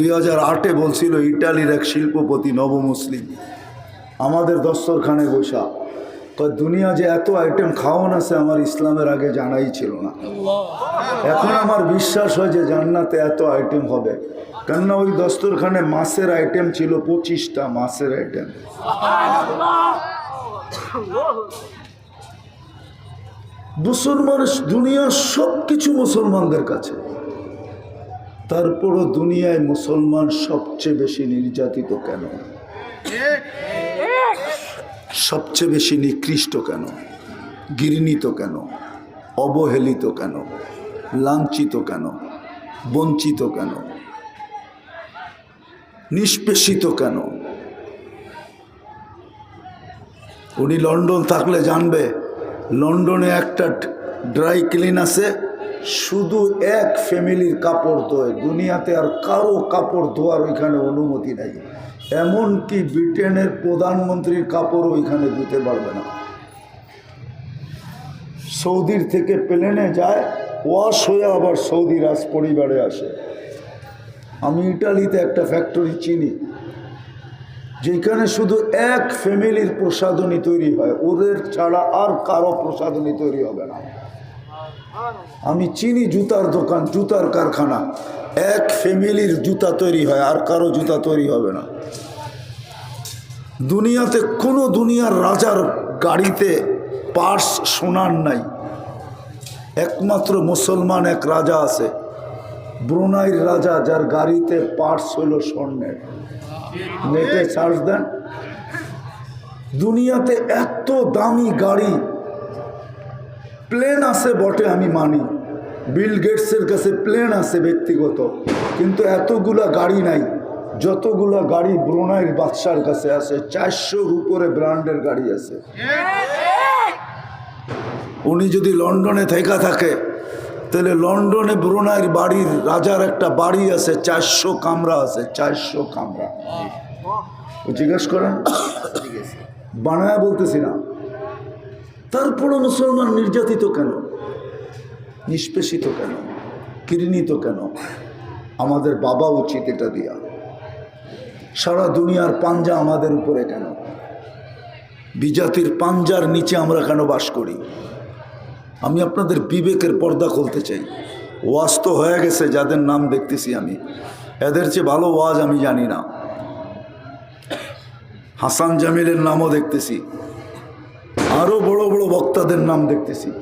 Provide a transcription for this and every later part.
দুই হাজার আটে বলছিল, ইটালির এক শিল্পপতি নব মুসলিম। আমাদের দস্তরখানে বসা। দুনিয়া যে এত আইটেম খাওয়ান আছে আমার ইসলামের আগে জানাই ছিল না। এখন আমার বিশ্বাস হয় যে জান্নাতে এত আইটেম হবে। কেননা ওই দস্তরখানে মাছের আইটেম ছিল, পঁচিশটা মাছের আইটেম মুসলমান, দুনিয়ার সব কিছু মুসলমানদের কাছে। তারপরও দুনিয়ায় মুসলমান সবচেয়ে বেশি নির্যাতিত কেন? সবচেয়ে বেশি নিকৃষ্ট কেন? ঘৃণিত কেন? অবহেলিত কেন? লাঞ্ছিত কেন? বঞ্চিত কেন? নিষ্পেষিত কেন? উনি লন্ডন থাকলে জানবে, লন্ডনে একটা ড্রাই ক্লিন আছে শুধু এক ফ্যামিলির কাপড় ধোয়। দুনিয়াতে আর কারও কাপড় ধোয়ার ওইখানে অনুমতি নাই। এমনকি ব্রিটেনের প্রধানমন্ত্রীর কাপড় ওইখানে ধুতে পারবে না। সৌদির থেকে প্লেনে যায়, ওয়াশ হয়ে আবার সৌদি রাজ পরিবারে আসে। আমি ইটালিতে একটা ফ্যাক্টরি চিনি, যেখানে শুধু এক ফ্যামিলির প্রসাধনী তৈরি হয়। ওদের ছাড়া আর কারও প্রসাধনী তৈরি হবে না। আমি চিনি জুতার দোকান, জুতার কারখানা। এক ফ্যামিলির জুতা তৈরি হয়, আর কারও জুতা তৈরি হবে না। দুনিয়াতে কোনো দুনিয়ার রাজার গাড়িতে পার্স সোনার নাই। একমাত্র মুসলমান এক রাজা আছে, ব্রুনাইর রাজা, যার গাড়িতে পার্স হলো স্বর্ণের। নেটে চার্জ দেন। দুনিয়াতে এত দামি গাড়ি প্লেন আছে বটে, আমি মানি। বিল গেটসের কাছে প্লেন আছে ব্যক্তিগত। কিন্তু এতগুলা গাড়ি নাই। যতগুলা গাড়ি ব্রুনাইর বাদশার কাছে আছে, চারশোর উপরে ব্র্যান্ডের গাড়ি আছে। উনি যদি লন্ডনে থেকা থাকে, তাহলে লন্ডনে ব্রুনাইর বাড়ির রাজার একটা বাড়ি আছে, চারশো কামরা আছে, চারশো কামরা। জিজ্ঞেস করেন? বানায় বলতেছি না। তারপরও মুসলমান নির্যাতিত কেন? নিষ্পেষিত কেন? ঘৃণিত কেন? আমাদের বাবা উচিত এটা দিয়া। সারা দুনিয়ার পাঞ্জা আমাদের উপরে কেন? বিজাতির পাঞ্জার নিচে আমরা কেন বাস করি? আমি আপনাদের বিবেকের পর্দা খুলতে চাই। ওয়াজ তো হয়ে গেছে, যাদের নাম দেখতেছি আমি। এদের চেয়ে ভালো ওয়াজ আমি জানি না। হাসান জামিলের নামও দেখতেছি। আরও বড় বড় বক্তাদের নাম দেখতেছি।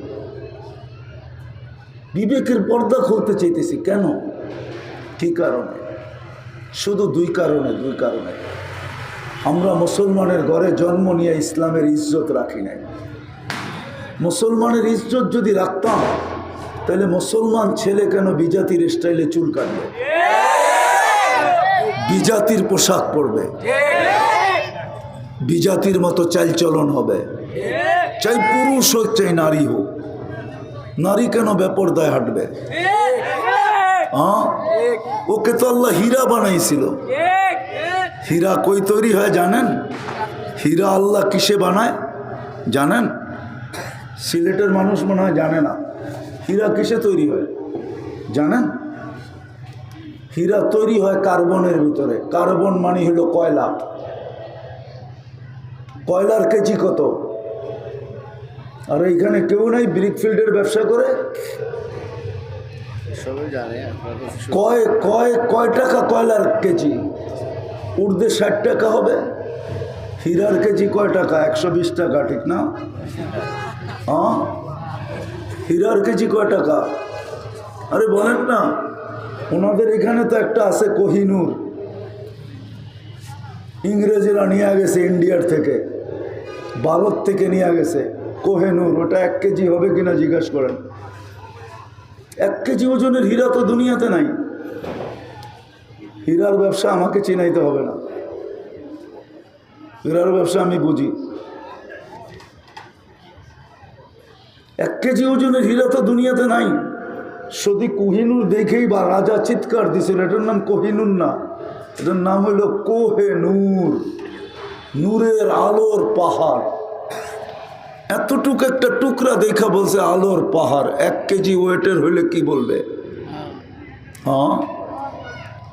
বিবেকের পর্দা খুলতে চাইতেছি। কেন? কি কারণে? শুধু দুই কারণে দুই কারণে। আমরা মুসলমানের ঘরে জন্ম নিয়ে ইসলামের ইজ্জত রাখি নাই। মুসলমানের ইজ্জত যদি রাখতাম, তাহলে মুসলমান ছেলে কেন বিজাতির স্টাইলে চুল কাটবে? বিজাতির পোশাক পরবে? বিজাতির মতো চালচলন হবে? চাই পুরুষ হোক, চাই নারী হোক। নারী কেন বেপরদায় হাঁটবে? হ্যাঁ? ওকে তো আল্লাহ হীরা বানাইছিল। হীরা কই তৈরি হয় জানেন? হীরা আল্লাহ কিসে বানায়? জানেন? সিলেটের মানুষ মনে হয় জানে না। হীরা কিসে তৈরি হয়? জানেন? হীরা তৈরি হয় কার্বনের ভিতরে। কার্বন মানে হলো কয়লা। কয়লার কেজি কত? আর এইখানে কেউ নাই ব্রিকফিল্ডের ব্যবসা করে। কয় কয় কয় টাকা কয়লার কেজি? উর্দে ষাট টাকা হবে হীরার কেজি কয় টাকা? একশো বিশ টাকা ঠিক না? হ্যাঁ? হীরার কেজি কয় টাকা? আরে বলেন না ওনাদের এখানে তো একটা আছে কোহিনুর। ইংরেজরা নিয়ে গেছে ইন্ডিয়ার থেকে ভারত থেকে নিয়ে গেছে। কোহেনুর ওটা এক কেজি হবে কিনা জিজ্ঞেস করেন। এক কেজি ওজনের হীরা তো দুনিয়াতে নাই। হীরার ব্যবসা আমাকে চিনাইতে হবে না। হীরার ব্যবসা আমি বুঝি। এক কেজি ওজনের হীরা তো দুনিয়াতে নাই। যদি কোহিনুর দেখেই বা রাজা চিৎকার দিছিল, এটার নাম কোহিনুর না। এটার নাম হলো কোহেনুর নূরের আলোর পাহাড়। এতটুকু একটা টুকরা দেখা বলছে আলোর পাহাড়। এক কেজি ওয়েটের হইলে কি বলবে? হ্যাঁ।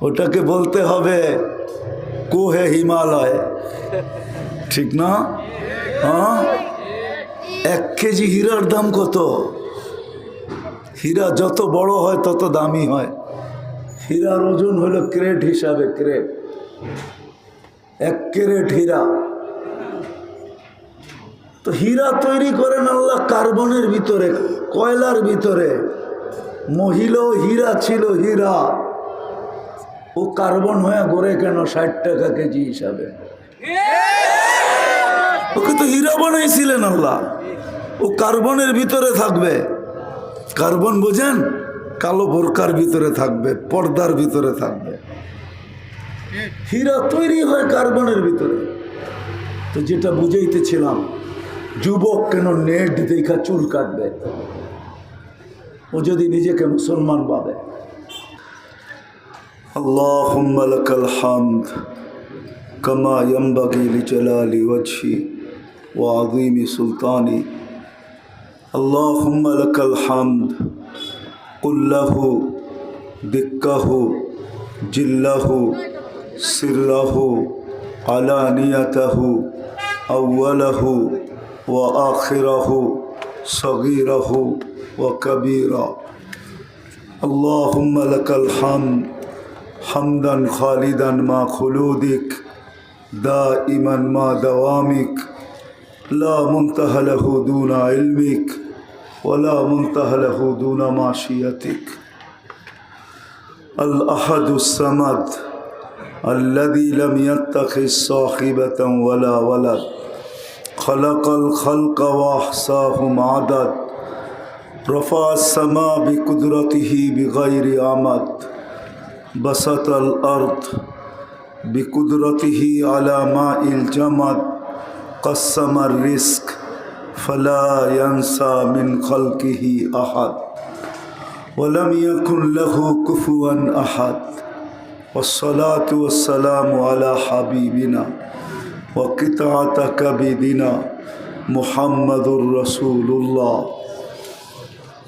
ওটাকে বলতে হবে কোহে হিমালয়। ঠিক না? হ্যাঁ? এক কেজি হীরার দাম কত? হীরা যত বড় হয় তত দামি হয়। হীরার ওজন হলো ক্রেট হিসাবে ক্রেট। এক ক্রেট হীরা। তো হীরা তৈরি করেন আল্লাহ কার্বনের ভিতরে, কয়লার ভিতরে। মহিলাও হীরা ছিল হীরা। ও কার্বন হয়ে গড়ে কেন ষাট টাকা কেজি হিসাবে? ওকে তো হীরা বানাইছিলেন আল্লাহ। ও কার্বনের ভিতরে থাকবে। কার্বন বোঝেন? কালো বোরকার ভিতরে থাকবে, পর্দার ভিতরে থাকবে। হীরা তৈরি হয় কার্বনের ভিতরে। তো যেটা বুঝাইতেছিলাম যুবক কেন নেট দেখা চুল কাটবে ও যদি নিজেকে মুসলমান ভাবে اللهم لك الحمد كما ينبغي لجلال وجهي وعظيم سلطاني اللهم لك الحمد قل له دكه جله سره علانيته أوله وآخره صغيره وكبيره اللهم لك الحمد حمدا خالدا مع خلودك دائما مع دوامك. لا منتهى له دون علمك ولا منتهى له دون معصيتك الأحد الصمد الذي لم يتخذ صاحبة ولا ولد. خلق الخلق وأحصاهم عدد. رفع السماء بقدرته بغير عمد. بسط الأرض بقدرته على ماء الجمد. قسم الرزق فلا ينسى من خلقه أحد. ولم يكن له كفوا أحد. والصلاة والسلام على حبيبنا وقطعة كبدنا محمد رسول الله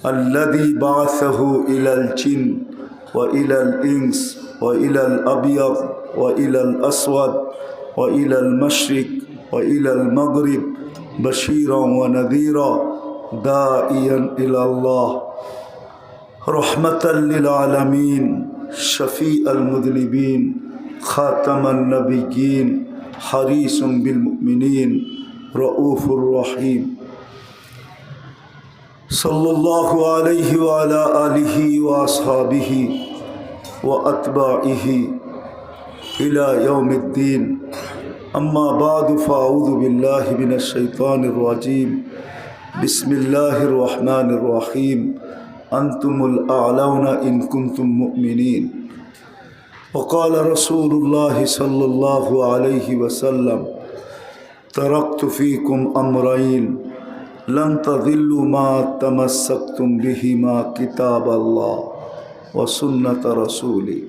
الذي بعثه إلى الجن وإلى الإنس وإلى الأبيض وإلى الأسود وإلى المشرق وإلى المغرب بشيرا ونذيرا داعيا إلى الله رحمة للعالمين شفيع المذنبين خاتم النبيين حريص بالمؤمنين رؤوف رحيم. صلى الله عليه وعلى آله وأصحابه وأتباعه إلى يوم الدين. أما بعد فأعوذ بالله من الشيطان الرجيم. بسم الله الرحمن الرحيم. أنتم الأعلون إن كنتم مؤمنين. وقال رسول الله صلى الله عليه وسلم تركت فيكم أمرين لن تضلوا ما تمسكتم بهما كتاب الله وسنة رسولي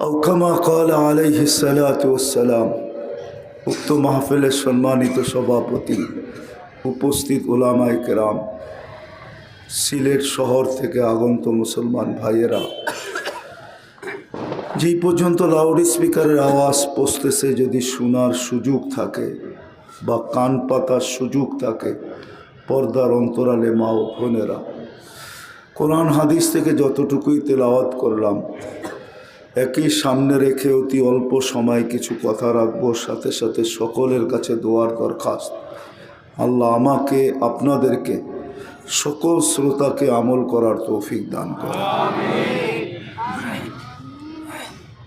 أو كما قال عليه الصلاة والسلام উক্ত মাহফিলের সম্মানিত সভাপতি উপস্থিত ওলামাই কেরাম সিলেট শহর থেকে আগন্ত মুসলমান ভাইয়েরা যেই পর্যন্ত লাউড স্পিকারের আওয়াজ পৌঁছতেছে, যদি শোনার সুযোগ থাকে বা কান পাতার সুযোগ থাকে, পর্দার অন্তরালে, মা ও বোনেরা, কোরআন হাদিস থেকে যতটুকুই তেলাওয়াত করলাম, একই সামনে রেখে অতি অল্প সময় কিছু কথা রাখব, সাথে সাথে সকলের কাছে দোয়ার দরখাস্ত। আল্লাহ আমাকে, আপনাদেরকে সকল শ্রোতাকে আমল করার তৌফিক দান করে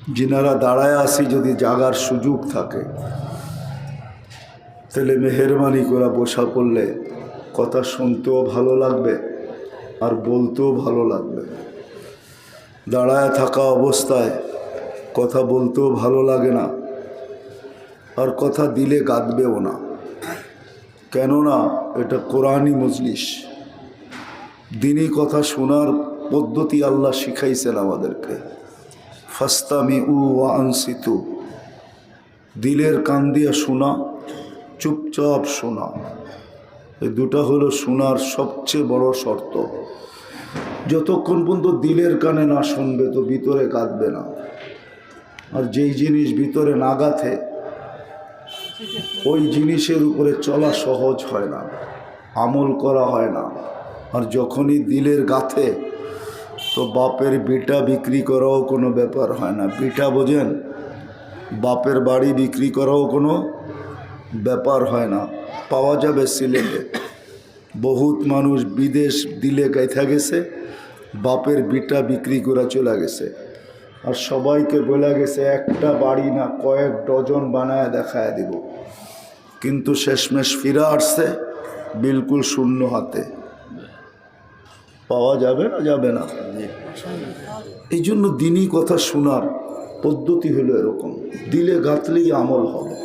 যিনারা দাঁড়ায় আসি যদি জাগার সুযোগ থাকে। তাহলে মেহরবানি করে বসা পড়লে কথা শুনতেও ভালো লাগবে আর বলতেও ভালো লাগবে। দাঁড়ায় থাকা অবস্থায় কথা বলতেও ভালো লাগে না আর কথা দিলে গাঁদবেও না। কেননা এটা কোরআনই মজলিস। দিনই কথা শোনার পদ্ধতি আল্লাহ শিখাইছেন আমাদেরকে। ফাস্তামি উ আনসিতু। দিলের কান দিয়ে শোনা, চুপচাপ শোনা। এই দুটা হলো শোনার সবচেয়ে বড় শর্ত। যতক্ষণ পর্যন্ত দিলের কানে না শুনবে তো ভিতরে কাঁদবে না। আর যেই জিনিস ভিতরে না গাথে, ওই জিনিসের উপরে চলা সহজ হয় না, আমল করা হয় না। আর যখনই দিলের গাথে তো বাপের বিটা বিক্রি করাও কোনো ব্যাপার হয় না। বিটা বোঝেন, বাপের বাড়ি বিক্রি করাও কোনো ব্যাপার হয় না। পাওয়া যাবে সিলেটে। বহুত মানুষ বিদেশ দিলে গাইথা গেছে, বাপের বিটা বিক্রি করা চলে গেছে। আর সবাইকে বলে গেছে, একটা বাড়ি না কয়েক ডজন বানায় দেখায় দিব। কিন্তু শেষমেশ ফিরা আসছে, বিলকুল শূন্য হাতে। পাওয়া যাবে না যাবে না। এই জন্য দিনই কথা শোনার পদ্ধতি হলো এরকম। দিলে গাতলেই আমল হবে।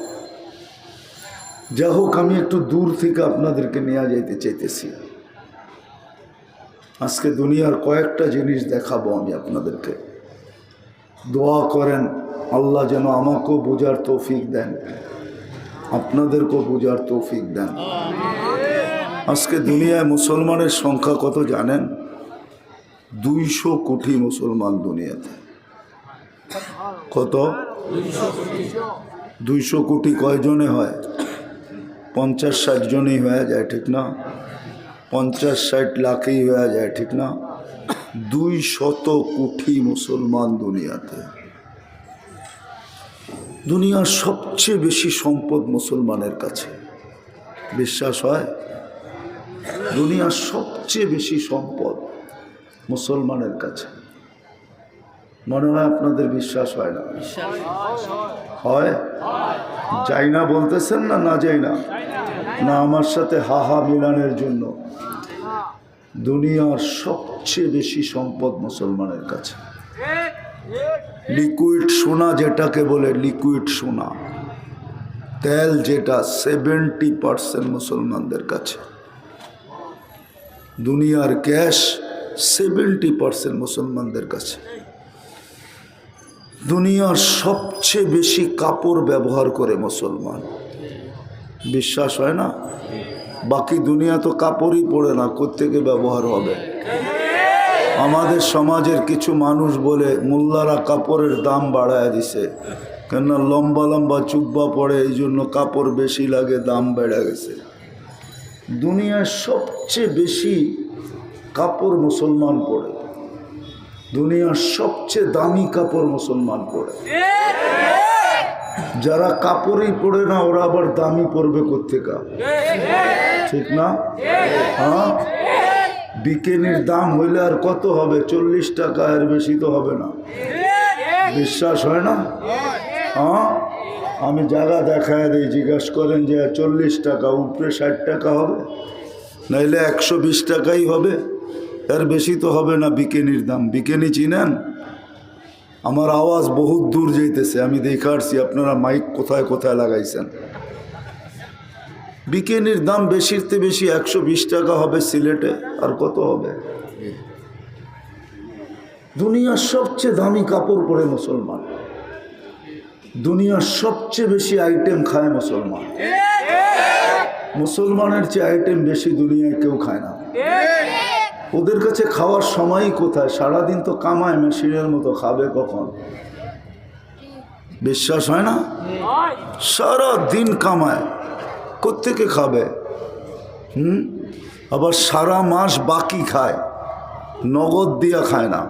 যা হোক, আমি একটু দূর থেকে আপনাদেরকে নেওয়া যাইতে চাইতেছি। আজকে দুনিয়ার কয়েকটা জিনিস দেখাবো আমি আপনাদেরকে। দোয়া করেন, আল্লাহ যেন আমাকেও বোঝার তৌফিক দেন, আপনাদেরকেও বোঝার তৌফিক দেন। আজকে দুনিয়ায় মুসলমানের সংখ্যা কত জানেন? দুইশো কোটি মুসলমান দুনিয়াতে। কত? দুইশো কোটি কয়জনে হয়? পঞ্চাশ ষাট জনই হয়ে যায়, ঠিক না? পঞ্চাশ ষাট লাখেই হয়ে যায়, ঠিক না? দুই শত কোটি মুসলমান দুনিয়াতে। দুনিয়ার সবচেয়ে বেশি সম্পদ মুসলমানের কাছে। বিশ্বাস হয়? দুনিয়ার সবচেয়ে বেশি সম্পদ মুসলমানের কাছে। মনে হয় আপনাদের বিশ্বাস হয় না? হয়? যাই না বলতেছেন না না যাই না। না আমার সাথে হা হা মিলানের জন্য। দুনিয়ার সবচেয়ে বেশি সম্পদ মুসলমানের কাছে। লিকুইড সোনা যেটাকে বলে লিকুইড সোনা, তেল যেটা সেভেন্টি পার্সেন্ট মুসলমানদের কাছে। দুনিয়ার গ্যাস সেভেন্টি পার্সেন্ট মুসলমানদের কাছে। দুনিয়ার সবচেয়ে বেশি কাপড় ব্যবহার করে মুসলমান। বিশ্বাস হয় না? বাকি দুনিয়া তো কাপড়ই পড়ে না, কোত্থেকে ব্যবহার হবে? আমাদের সমাজের কিছু মানুষ বলে, মোল্লারা কাপড়ের দাম বাড়ায় দিছে। কেননা লম্বা লম্বা চুব্বা পড়ে এই জন্য কাপড় বেশি লাগে, দাম বেড়ে গেছে। দুনিয়ার সবচেয়ে বেশি কাপড় মুসলমান পরে। দুনিয়ার সবচেয়ে দামি কাপড় মুসলমান পরে। যারা কাপড়ই পরে না, ওরা আবার দামি পরবে কোথেকা ঠিক না? হ্যাঁ? বিকেনির দাম হইলে আর কত হবে? চল্লিশ টাকা, এর বেশি তো হবে না। বিশ্বাস হয় না? হ্যাঁ? আমি জায়গা দেখায় দিই, জিজ্ঞাসা করেন যে চল্লিশ টাকা, উপরে ষাট টাকা হবে, নাইলে একশো বিশ টাকাই হবে। এর বেশি তো হবে না বিকেনির দাম। বিকেনি চিনেন? আমার আওয়াজ বহুত দূর যাইতেছে, আমি দেখাচ্ছি আপনারা মাইক কোথায় কোথায় লাগাইছেন। বিকেনির দাম বেশিরতে বেশি একশো বিশ টাকা হবে সিলেটে, আর কত হবে? দুনিয়ার সবচেয়ে দামি কাপড় পরে মুসলমান। দুনিয়ার সবচেয়ে বেশি আইটেম খায় মুসলমান। মুসলমানের চেয়ে আইটেম বেশি দুনিয়ায় কেউ খায় না। ওদের কাছে খাওয়ার সময়ই কোথায়? সারাদিন তো কামায় মেশিনের মতো খাবে কখন? বিশ্বাস হয় না? সারা দিন কামায়। কোত্থেকে খাবে? হুম? আবার সারা মাস বাকি খায়। নগদ দিয়া খায় না।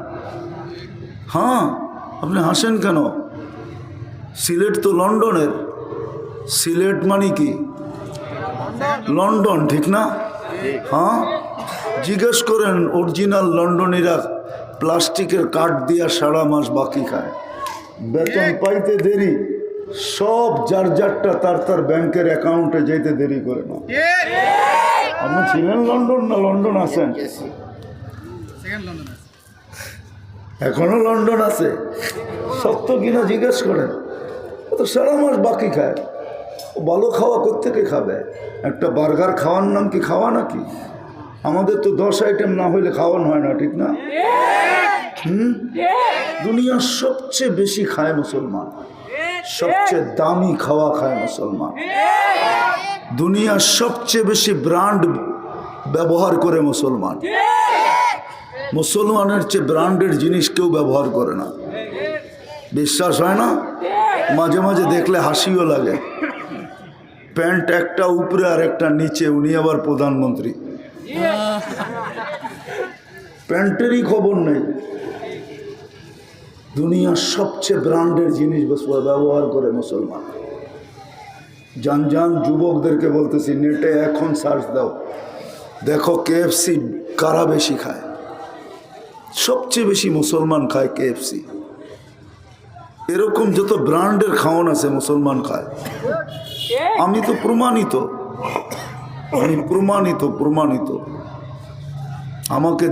হ্যাঁ? আপনি হাসেন কেন? সিলেট তো লন্ডনের। সিলেট মানে কি? লন্ডন, ঠিক না? হ্যাঁ? জিজ্ঞেস করেন অরিজিনাল লন্ডনীরা প্লাস্টিকের কাঠ দিয়া সারা মাস বাকি খায়। বেতন পাইতে দেরি। সব যার যারটা তার তার ব্যাংকের অ্যাকাউন্টে যেতে দেরি করে না। আপনি ছিলেন লন্ডন না লন্ডন আছেন? এখনও লন্ডন আছে। সত্য কিনা জিজ্ঞেস করেন। তো সারা মাস বাকি খায়। ভালো খাওয়া কোত্থেকে খাবে? একটা বার্গার খাওয়ার নাম কি খাওয়া নাকি? আমাদের তো দশ আইটেম না হইলে খাওয়ানো হয় না, ঠিক না? হুম? দুনিয়ার সবচেয়ে বেশি খায় মুসলমান। সবচেয়ে দামি খাওয়া খায় মুসলমান। দুনিয়ার সবচেয়ে বেশি ব্র্যান্ড ব্যবহার করে মুসলমান। মুসলমানের চেয়ে ব্র্যান্ডেড জিনিস কেউ ব্যবহার করে না। বিশ্বাস হয় না? মাঝে মাঝে দেখলে হাসিও লাগে। প্যান্ট একটা উপরে আর একটা নিচে, উনি আবার প্রধানমন্ত্রী। প্যান্টেরই খবর নেই। দুনিয়ার সবচেয়ে ব্র্যান্ডের জিনিস ব্যবহার করে মুসলমান। যান যান যুবকদেরকে বলতেছি, নেটে এখন সার্চ দাও। দেখো কেএফসি কারা বেশি খায়? সবচেয়ে বেশি মুসলমান খায় কেএফসি এরকম যত ব্র্যান্ডের খাওয়ান আছে মুসলমান খায়। আমি তো প্রমাণিত। আমি প্রমাণিত প্রমাণিত। আমাকে